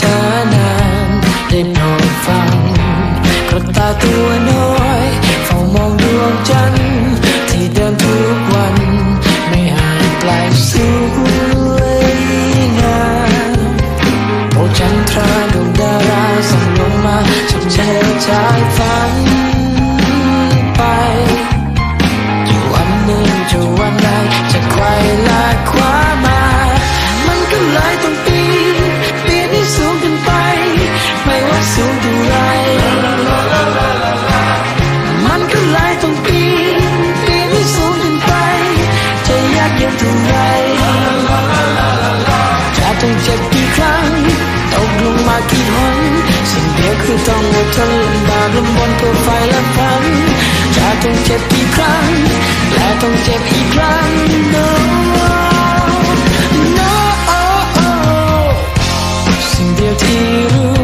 ช้านานได้โปรดฟังกระตาตัวน้อยเฝ้ามองดวงจันทร์ที่เดินทุกวัน ไม่ห่างไกลสวยงามโอ้จันทราดวงดาราส่องลงมาชับเชยชายฝันไปอยู่วันหนึ่งจะวันใดจะใครลากคว้ามา มันก็เลยต้องปีน ต้องอดทนลำบากลำบนเพื่อไฟและฝันจะต้องเจ็บกี่ครั้ง และต้องเจ็บอีกครั้ง no no สิ่งเดียวที่รู้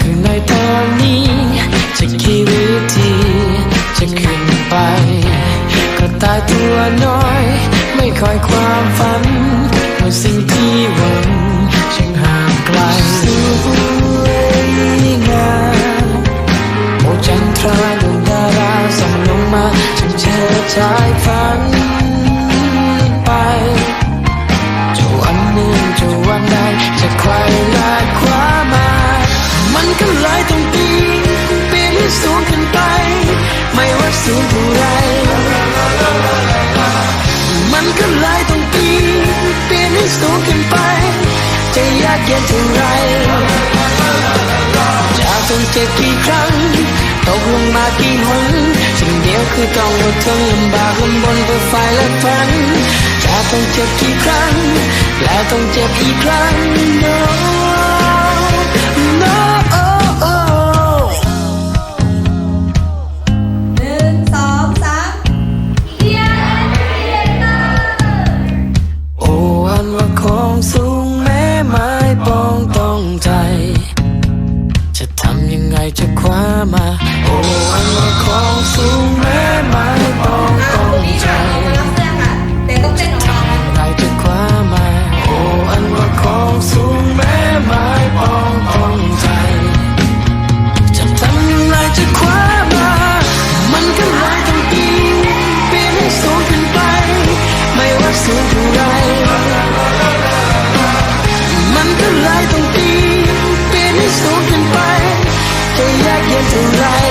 คือในตอนนี้จะกี่วิธีจะขึ้นไป ก็ตายตัวน้อย ไม่คอยความฝัน มาฉันเชิดชายฝันไปจะวันหนึ่งจะวันใดจะใครลาคว้ามา มันก็เลยต้องปีนปีนให้สูงขึ้นไป ไม่ว่าสูงเท่าไรมันก็เลยต้องปีนปีนให้สูงขึ้นไป จะยากเย็นเท่าไร สิ่ต้องอดทนลำบากลำบนเพื่อไฟและฝันจะต้องเจ็บกี่ครั้ง และต้องเจ็บอีกครั้ง no no หนึ่งสองสามเรียเรียเตอร์โอ้อันว่าของสูงแม้ไม้ปองต้องใจ จะทำยังไงจะคว้ามา To life.